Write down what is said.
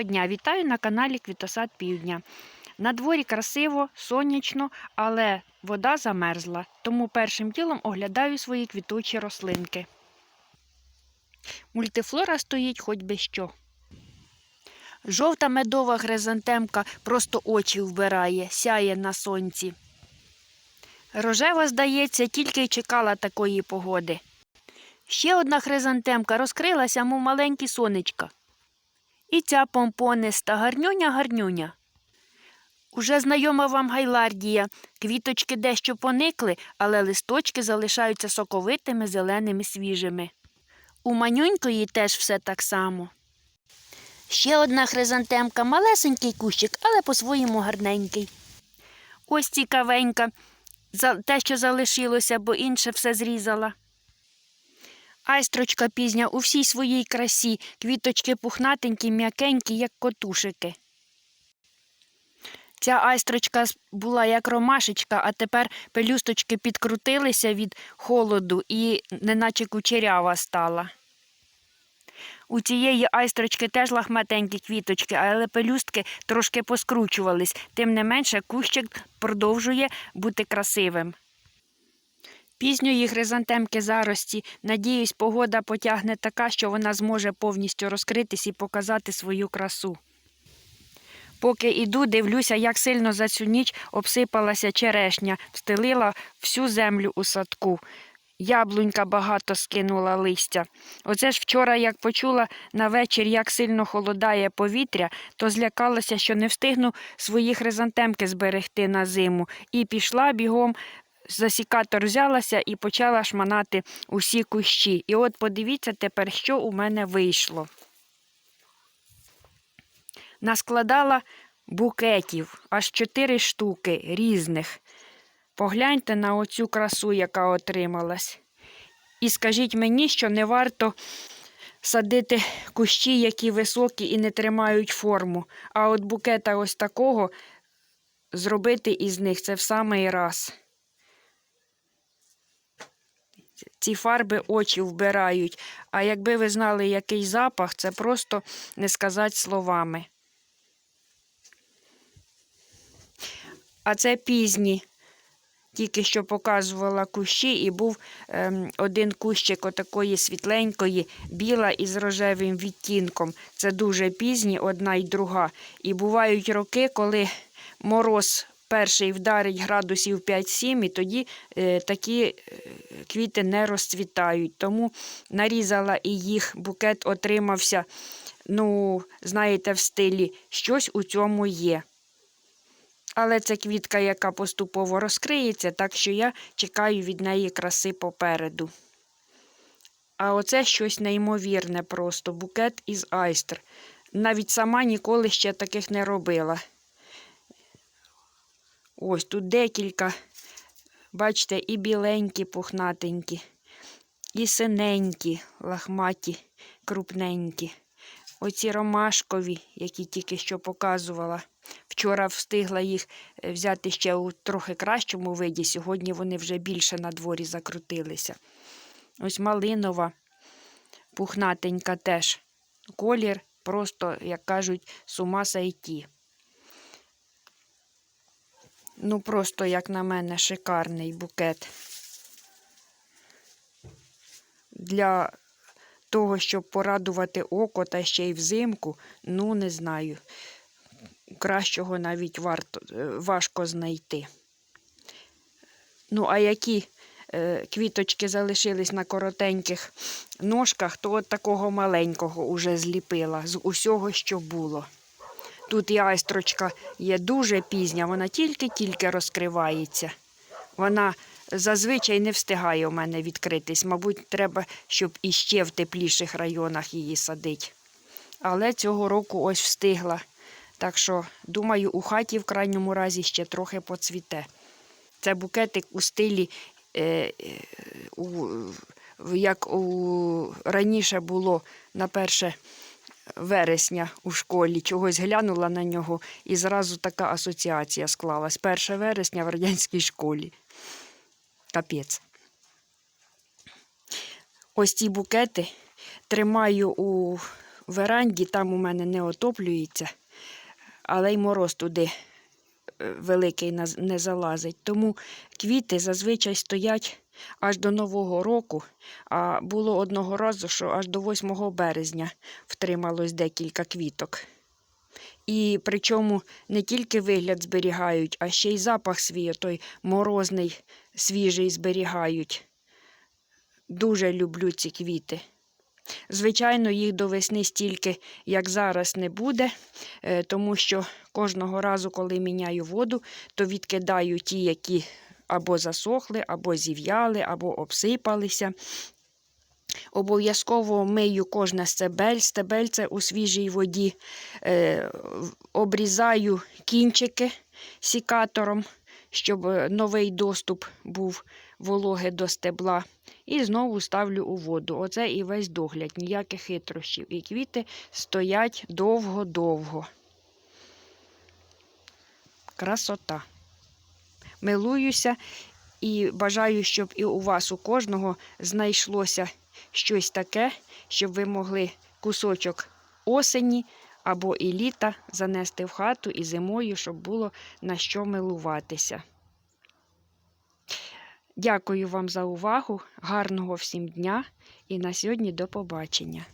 Доброго дня! Вітаю на каналі Квітосад Півдня. На дворі красиво, сонячно, але вода замерзла, тому першим ділом оглядаю свої квітучі рослинки. Мультифлора стоїть хоч би що. Жовта медова хризантемка просто очі вбирає, сяє на сонці. Рожева, здається, тільки й чекала такої погоди. Ще одна хризантемка розкрилася, мов маленькі сонечка. І ця помпониста гарнюня-гарнюня. Уже знайома вам гайлардія. Квіточки дещо поникли, але листочки залишаються соковитими, зеленими, свіжими. У манюнької теж все так само. Ще одна хризантемка, малесенький кущик, але по-своєму гарненький. Ось цікавенька, те, що залишилося, бо інше все зрізала. Айстрочка пізня у всій своїй красі, квіточки пухнатенькі, м'якенькі, як котушики. Ця айстрочка була як ромашечка, а тепер пелюсточки підкрутилися від холоду і неначе кучерява стала. У цієї айстрочки теж лахматенькі квіточки, але пелюстки трошки поскручувались. Тим не менше, кущик продовжує бути красивим. Пізньої хризантемки зарості, надіюсь, погода потягне така, що вона зможе повністю розкритись і показати свою красу. Поки іду, дивлюся, як сильно за цю ніч обсипалася черешня, встелила всю землю у садку. Яблунька багато скинула листя. Оце ж вчора, як почула на вечір, як сильно холодає повітря, то злякалася, що не встигну свої хризантемки зберегти на зиму, і пішла бігом засікатор взялася і почала шманати усі кущі. І от подивіться тепер, що у мене вийшло. Наскладала букетів, аж чотири штуки різних. Погляньте на оцю красу, яка отрималась. І скажіть мені, що не варто садити кущі, які високі і не тримають форму. А от букета ось такого зробити із них це в самий раз. Ці фарби очі вбирають. А якби ви знали, який запах, це просто не сказати словами. А це пізні. Тільки що показувала кущі, і був ем, один кущик отакої світленької, біла із рожевим відтінком. Це дуже пізні, одна й друга. І бувають роки, коли мороз перший вдарить градусів 5-7, і тоді е, такі е, квіти не розцвітають. Тому нарізала і їх, букет отримався, ну, знаєте, в стилі щось у цьому є. Але це квітка, яка поступово розкриється, так що я чекаю від неї краси попереду. А оце щось неймовірне просто букет із айстр. Навіть сама ніколи ще таких не робила. Ось тут декілька, бачите, і біленькі, пухнатенькі, і синенькі, лахматі, крупненькі. Оці ромашкові, які тільки що показувала. Вчора встигла їх е, взяти ще у трохи кращому виді. Сьогодні вони вже більше на дворі закрутилися. Ось малинова, пухнатенька теж. Колір просто, як кажуть, з ума сайті. Ну, просто, як на мене, шикарний букет. Для того, щоб порадувати око та ще й взимку, ну, не знаю. Кращого навіть варто, е, важко знайти. Ну, а які е, квіточки залишились на коротеньких ножках, то от такого маленького уже зліпила з усього, що було. Тут і айстрочка є дуже пізня, вона тільки-тільки розкривається. Вона зазвичай не встигає у мене відкритись. Мабуть, треба, щоб іще в тепліших районах її садить. Але цього року ось встигла. Так що, думаю, у хаті в крайньому разі ще трохи поцвіте. Це букетик у стилі, е, е, у, як у, раніше було на 1 вересня у школі. Чогось глянула на нього і зразу така асоціація склалась. 1 вересня в радянській школі. Капець. Ось ці букети тримаю у веранді, там у мене не отоплюється, але й мороз туди е, великий не залазить. Тому квіти зазвичай стоять аж до Нового року. А було одного разу, що аж до 8 березня втрималось декілька квіток. І причому не тільки вигляд зберігають, а ще й запах свій, той морозний, свіжий зберігають. Дуже люблю ці квіти. Звичайно, їх до весни стільки, як зараз, не буде, е, тому що кожного разу, коли міняю воду, то відкидаю ті, які або засохли, або зів'яли, або обсипалися. Обов'язково мию кожне стебель, стебельце у свіжій воді, е, обрізаю кінчики сікатором, щоб е, новий доступ був вологи до стебла. І знову ставлю у воду. Оце і весь догляд, ніяких хитрощів. І квіти стоять довго-довго. Красота. Милуюся і бажаю, щоб і у вас, у кожного, знайшлося щось таке, щоб ви могли кусочок осені або і літа занести в хату і зимою, щоб було на що милуватися. Дякую вам за увагу, гарного всім дня і на сьогодні до побачення.